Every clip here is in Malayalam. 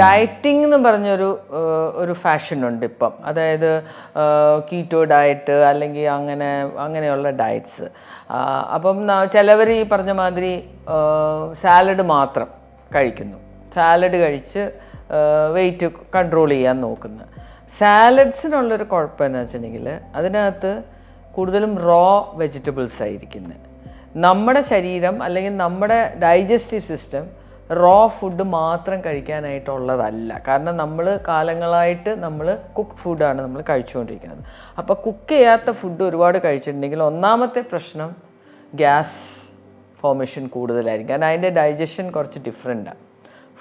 ഡയറ്റിംഗ് എന്ന് പറഞ്ഞൊരു ഒരു ഫാഷൻ ഉണ്ട് ഇപ്പം. അതായത് കീറ്റോ ഡയറ്റ് അല്ലെങ്കിൽ അങ്ങനെ അങ്ങനെയുള്ള ഡയറ്റ്സ്. അപ്പം ചിലവർ ഈ പറഞ്ഞ മാതിരി സാലഡ് മാത്രം കഴിക്കുന്നു. സാലഡ് കഴിച്ച് വെയിറ്റ് കൺട്രോൾ ചെയ്യാൻ നോക്കുന്നു. സാലഡ്സിനുള്ളൊരു കുഴപ്പം എന്ന് വെച്ചിട്ടുണ്ടെങ്കിൽ അതിനകത്ത് കൂടുതലും റോ വെജിറ്റബിൾസ് ആയിരിക്കുന്നത്. നമ്മുടെ ശരീരം അല്ലെങ്കിൽ നമ്മുടെ ഡൈജസ്റ്റീവ് സിസ്റ്റം റോ ഫുഡ് മാത്രം കഴിക്കാനായിട്ടുള്ളതല്ല. കാരണം നമ്മൾ കാലങ്ങളായിട്ട് നമ്മൾ കുക്ക് ഫുഡാണ് നമ്മൾ കഴിച്ചുകൊണ്ടിരിക്കുന്നത്. അപ്പോൾ കുക്ക് ചെയ്യാത്ത ഫുഡ് ഒരുപാട് കഴിച്ചിട്ടുണ്ടെങ്കിൽ ഒന്നാമത്തെ പ്രശ്നം ഗ്യാസ് ഫോർമേഷൻ കൂടുതലായിരിക്കും. കാരണം അതിന്റെ ഡൈജഷൻ കുറച്ച് ഡിഫറെന്റാണ്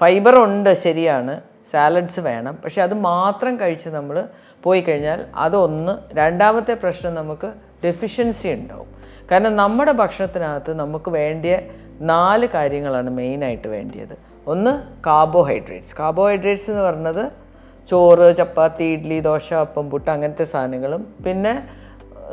ഫൈബർ ഉണ്ട് ശരിയാണ്. സാലഡ്സ് വേണം. പക്ഷേ അത് മാത്രം കഴിച്ച് നമ്മൾ പോയി കഴിഞ്ഞാൽ അതൊന്ന് രണ്ടാമത്തെ പ്രശ്നം നമുക്ക് ഡെഫിഷ്യൻസി ഉണ്ടാവും. കാരണം നമ്മുടെ ഭക്ഷണത്തിനകത്ത് നമുക്ക് വേണ്ടിയ നാല് കാര്യങ്ങളാണ് മെയിനായിട്ട് വേണ്ടിയത്. ഒന്ന് കാർബോഹൈഡ്രേറ്റ്സ്. കാർബോഹൈഡ്രേറ്റ്സ് എന്ന് പറഞ്ഞത് ചോറ് ചപ്പാത്തി ഇഡ്ഡലി ദോശ അപ്പം പുട്ട് അങ്ങനത്തെ സാധനങ്ങളും. പിന്നെ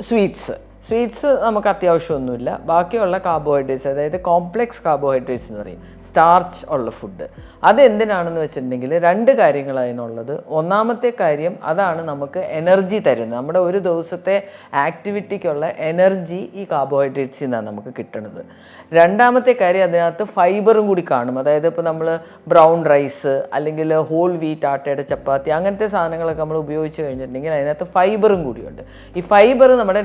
സ്വീറ്റ്സ്. സ്വീറ്റ്സ് നമുക്ക് അത്യാവശ്യമൊന്നുമില്ല. ബാക്കിയുള്ള കാർബോഹൈഡ്രേറ്റ്സ് അതായത് കോംപ്ലെക്സ് കാർബോഹൈഡ്രേറ്റ്സ് എന്ന് പറയും. സ്റ്റാർച്ച് ഉള്ള ഫുഡ് അത് എന്തിനാണെന്ന് വെച്ചിട്ടുണ്ടെങ്കിൽ രണ്ട് കാര്യങ്ങൾ അതിനുള്ളത്. ഒന്നാമത്തെ കാര്യം അതാണ് നമുക്ക് എനർജി തരുന്നത്. നമ്മുടെ ഒരു ദിവസത്തെ ആക്ടിവിറ്റിക്കുള്ള എനർജി ഈ കാർബോഹൈഡ്രേറ്റ്സിൽ നിന്നാണ് നമുക്ക് കിട്ടുന്നത് രണ്ടാമത്തെ കാര്യം അതിനകത്ത് ഫൈബറും കൂടി കാണും. അതായത് ഇപ്പോൾ നമ്മൾ ബ്രൗൺ റൈസ് അല്ലെങ്കിൽ ഹോൾ വീറ്റ് ആട്ടയുടെ ചപ്പാത്തി അങ്ങനത്തെ സാധനങ്ങളൊക്കെ നമ്മൾ ഉപയോഗിച്ച് കഴിഞ്ഞിട്ടുണ്ടെങ്കിൽ അതിനകത്ത് ഫൈബറും കൂടിയുണ്ട് ഈ ഫൈബർ നമ്മുടെ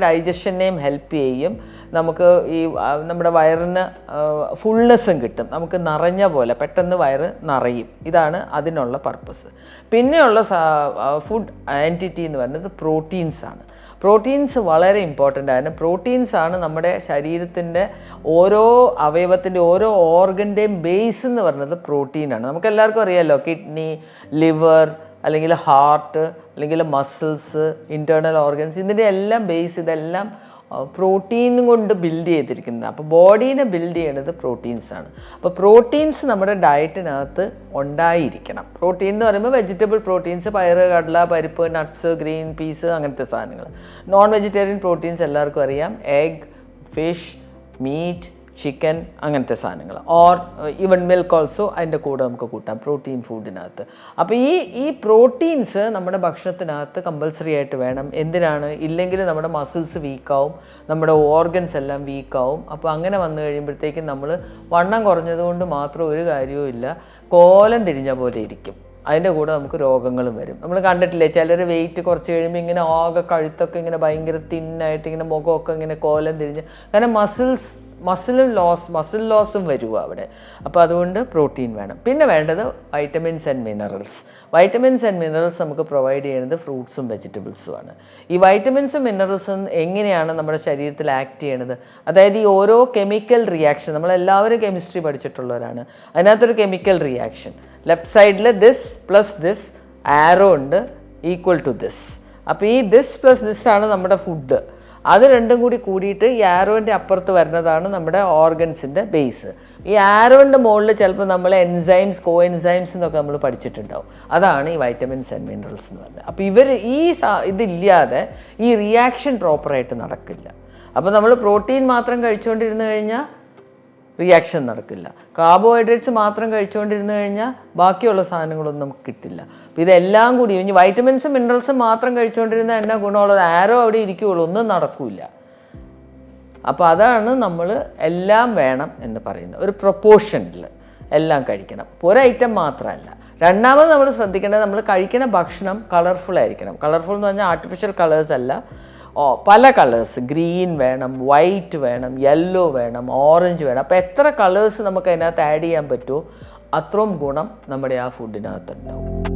ഡൈജഷനെയും ഹെൽപ്പ് ചെയ്യും. നമുക്ക് ഈ നമ്മുടെ വയറിന് ഫുൾനെസ്സും കിട്ടും. നമുക്ക് നിറഞ്ഞ പോലെ പെട്ടെന്ന് വയറ് നിറയും. ഇതാണ് അതിനുള്ള പർപ്പസ് പിന്നെയുള്ള ഫുഡ് ആന്റിറ്റി എന്ന് പറയുന്നത് പ്രോട്ടീൻസ് ആണ്. പ്രോട്ടീൻസ് വളരെ ഇമ്പോർട്ടന്റ് ആണ്. പ്രോട്ടീൻസ് ആണ് നമ്മുടെ ശരീരത്തിന്റെ ഓരോ അവയവത്തിന്റെ ഓരോ ഓർഗന്റെയും ബേസ് എന്ന് പറയുന്നത് പ്രോട്ടീനാണ് നമുക്ക് എല്ലാവർക്കും അറിയാമല്ലോ കിഡ്നി ലിവർ അല്ലെങ്കിൽ ഹാർട്ട് അല്ലെങ്കിൽ മസിൽസ് ഇന്റേർണൽ ഓർഗൻസ് ഇതിന്റെ എല്ലാം ബേസ് ഇതെല്ലാം പ്രോട്ടീൻ കൊണ്ട് ബിൽഡ് ചെയ്തിരിക്കുന്നത്. അപ്പോൾ ബോഡീനെ ബിൽഡ് ചെയ്യണത് പ്രോട്ടീൻസാണ് അപ്പോൾ പ്രോട്ടീൻസ് നമ്മുടെ ഡയറ്റിനകത്ത് ഉണ്ടായിരിക്കണം. പ്രോട്ടീൻ എന്ന് പറയുമ്പോൾ വെജിറ്റബിൾ പ്രോട്ടീൻസ് പയറ് കടല പരിപ്പ് നട്ട്സ് ഗ്രീൻ പീസ് അങ്ങനത്തെ സാധനങ്ങൾ. നോൺ വെജിറ്റേറിയൻ പ്രോട്ടീൻസ് എല്ലാവർക്കും അറിയാം. എഗ് ഫിഷ് മീറ്റ് ചിക്കൻ അങ്ങനത്തെ സാധനങ്ങൾ. ഓർ ഈവൻ മിൽക്ക് ഓൾസോ അതിന്റെ കൂടെ നമുക്ക് കൂട്ടാം പ്രോട്ടീൻ ഫുഡിനകത്ത് അപ്പോൾ ഈ ഈ പ്രോട്ടീൻസ് നമ്മുടെ ഭക്ഷണത്തിനകത്ത് കമ്പൽസറി ആയിട്ട് വേണം. എന്തിനാണ്? ഇല്ലെങ്കിൽ നമ്മുടെ മസിൽസ് വീക്കാവും നമ്മുടെ ഓർഗൻസ് എല്ലാം വീക്കാവും അപ്പോൾ അങ്ങനെ വന്നു കഴിയുമ്പോഴത്തേക്കും നമ്മൾ വണ്ണം കുറഞ്ഞതുകൊണ്ട് മാത്രം ഒരു കാര്യവും ഇല്ല കോലം തിരിഞ്ഞ പോലെ ഇരിക്കും. അതിന്റെ കൂടെ നമുക്ക് രോഗങ്ങളും വരും. നമ്മൾ കണ്ടിട്ടില്ലേ ചിലർ വെയിറ്റ് കുറച്ച് കഴിയുമ്പോൾ ഇങ്ങനെ ആകെ കഴുത്തൊക്കെ ഇങ്ങനെ ഭയങ്കര തിന്നായിട്ട് ഇങ്ങനെ മുഖമൊക്കെ ഇങ്ങനെ കോലം തിരിഞ്ഞ്. കാരണം മസിൽസ് മസിൽ ലോസ് മസിൽ ലോസും വരുക അവിടെ. അപ്പോൾ അതുകൊണ്ട് പ്രോട്ടീൻ വേണം. പിന്നെ വേണ്ടത് vitamins and minerals vitamins and minerals നമുക്ക് പ്രൊവൈഡ് ചെയ്യുന്നത് ഫ്രൂട്ട്സും വെജിറ്റബിൾസും ആണ്. ഈ വൈറ്റമിൻസും മിനറൽസും എങ്ങനെയാണ് നമ്മുടെ ശരീരത്തിൽ ആക്ട് ചെയ്യണത്? അതായത് ഈ ഓരോ കെമിക്കൽ റിയാക്ഷൻ നമ്മളെല്ലാവരും കെമിസ്ട്രി പഠിച്ചിട്ടുള്ളവരാണ്. അതിനകത്തൊരു കെമിക്കൽ റിയാക്ഷൻ ലെഫ്റ്റ് സൈഡിൽ ദിസ് പ്ലസ് ദിസ് ആരോ ഉണ്ട് ഈക്വൽ ടു ദിസ് അപ്പോൾ ഈ ദിസ് പ്ലസ് ദിസ് ആണ് നമ്മുടെ ഫുഡ് അത് രണ്ടും കൂടി കൂടിയിട്ട് ഈ ആരോന്റെ അപ്പുറത്ത് വരുന്നതാണ് നമ്മുടെ ഓർഗൻസിന്റെ ബേസ് ഈ ആരോന്റെ മുകളിൽ ചിലപ്പോൾ നമ്മൾ എൻസൈംസ് കോ എൻസൈംസ് എന്നൊക്കെ നമ്മൾ പഠിച്ചിട്ടുണ്ടാവും. അതാണ് ഈ വൈറ്റമിൻസ് ആൻഡ് മിനറൽസ് എന്ന് പറയുന്നത് അപ്പോൾ ഇവർ ഈ ഇതില്ലാതെ ഈ റിയാക്ഷൻ പ്രോപ്പറായിട്ട് നടക്കില്ല. അപ്പോൾ നമ്മൾ പ്രോട്ടീൻ മാത്രം കഴിച്ചുകൊണ്ടിരുന്ന് കഴിഞ്ഞാൽ റിയാക്ഷൻ നടക്കില്ല. കാർബോഹൈഡ്രേറ്റ്സ് മാത്രം കഴിച്ചുകൊണ്ടിരുന്ന് കഴിഞ്ഞാൽ ബാക്കിയുള്ള സാധനങ്ങളൊന്നും നമുക്ക് കിട്ടില്ല. അപ്പോൾ ഇതെല്ലാം കൂടി ഇനി വൈറ്റമിൻസും മിനറൽസും മാത്രം കഴിച്ചുകൊണ്ടിരുന്ന എന്നാ ഗുണമുള്ളത്? ആരോ അവിടെ ഇരിക്കുകയുള്ളൂ ഒന്നും നടക്കില്ല. അപ്പോൾ അതാണ് നമ്മൾ എല്ലാം വേണം എന്ന് പറയുന്നത്. ഒരു പ്രൊപ്പോർഷനിൽ എല്ലാം കഴിക്കണം. ഒരു ഐറ്റം മാത്രമല്ല. രണ്ടാമത് നമ്മൾ ശ്രദ്ധിക്കേണ്ടത് നമ്മൾ കഴിക്കുന്ന ഭക്ഷണം കളർഫുൾ ആയിരിക്കണം. കളർഫുൾ എന്ന് പറഞ്ഞാൽ ആർട്ടിഫിഷ്യൽ കളേഴ്സ് അല്ല. ഓ പല കളേഴ്സ് ഗ്രീൻ വേണം വൈറ്റ് വേണം യെല്ലോ വേണം ഓറഞ്ച് വേണം. അപ്പോൾ എത്ര കളേഴ്സ് നമുക്ക് അതിനകത്ത് ആഡ് ചെയ്യാൻ പറ്റുമോ അത്രയും ഗുണം നമ്മുടെ ആ ഫുഡിനകത്തുണ്ടാവും